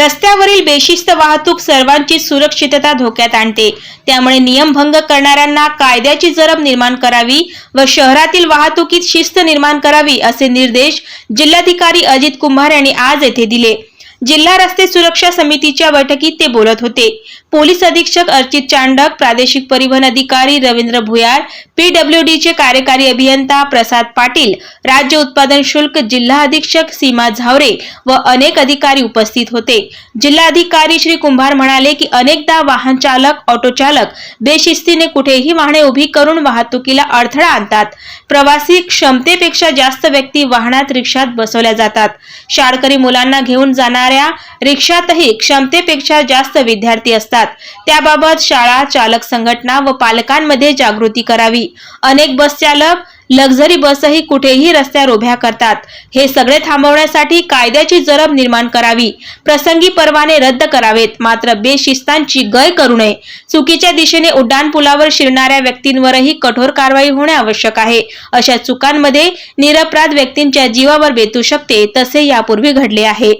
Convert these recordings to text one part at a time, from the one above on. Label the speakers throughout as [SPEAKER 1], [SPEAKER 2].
[SPEAKER 1] रस्त्यावरील बेशिस्त वाहतूक सर्वांची सुरक्षितता धोक्यात आणते. त्यामुळे नियमभंग करणाऱ्यांना कायद्याची जरब निर्माण करावी व शहरातील वाहतुकीत शिस्त निर्माण करावी असे निर्देश जिल्हाधिकारी अजित कुंभार यांनी आज येथे दिले. जिल्हा रस्ते सुरक्षा समितीच्या बैठकीत ते बोलत होते. पोलीस अधीक्षक अर्चित चांडक प्रादेशिक परिवहन अधिकारी रवींद्र भुयार पीडब्ल्यूडी डीचे कार्यकारी अभियंता प्रसाद पाटील राज्य उत्पादन शुल्क जिल्हा अधीक्षक सीमा झावरे व अनेक अधिकारी उपस्थित होते. जिल्हाधिकारी श्री कुंभार म्हणाले की अनेकदा वाहन चालक ऑटो चालक बेशिस्तीने कुठेही वाहने उभी करून वाहतुकीला अडथळा आणतात. प्रवासी क्षमतेपेक्षा जास्त व्यक्ती वाहनात रिक्षात बसवल्या जातात. शाळकरी मुलांना घेऊन जाणार जाणाऱ्या रिक्षातही क्षमतेपेक्षा जास्त विद्यार्थी असतात. त्याबाबत शाळा चालक संघटना व पालकांमध्ये जागृती करावी. अनेक बस चालक लक्झरी बसही कुठेही रस्त्यावर उभ्या करतात. हे सगळे थांबवण्यासाठी कायद्याची जरब निर्माण करावी. प्रसंगी परवाने रद्द करावेत. मात्र बेशिस्तांची गय करू नये. चुकीच्या दिशेने उड्डाण पुलावर शिरणाऱ्या व्यक्तींवरही कठोर कारवाई होणे आवश्यक आहे. अशा चुकांमध्ये निरपराध व्यक्तींच्या जीवावर बेतू शकते तसे यापूर्वी घडले आहे.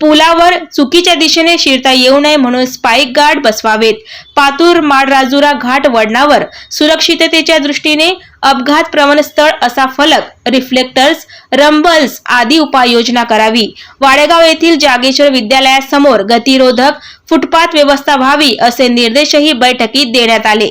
[SPEAKER 1] पुलावर चुकीच्या दिशेने शिरता येऊ नये म्हणून स्पाईक गार्ड बसवावेत. पातूर माडराजुरा घाट वळणावर सुरक्षिततेच्या दृष्टीने अपघात प्रवण स्थळ असा फलक रिफ्लेक्टर्स रंबल्स आदी उपाययोजना करावी. वाडेगाव येथील जागेश्वर विद्यालयासमोर गतिरोधक फुटपाथ व्यवस्था व्हावी असे निर्देशही बैठकीत देण्यात आले.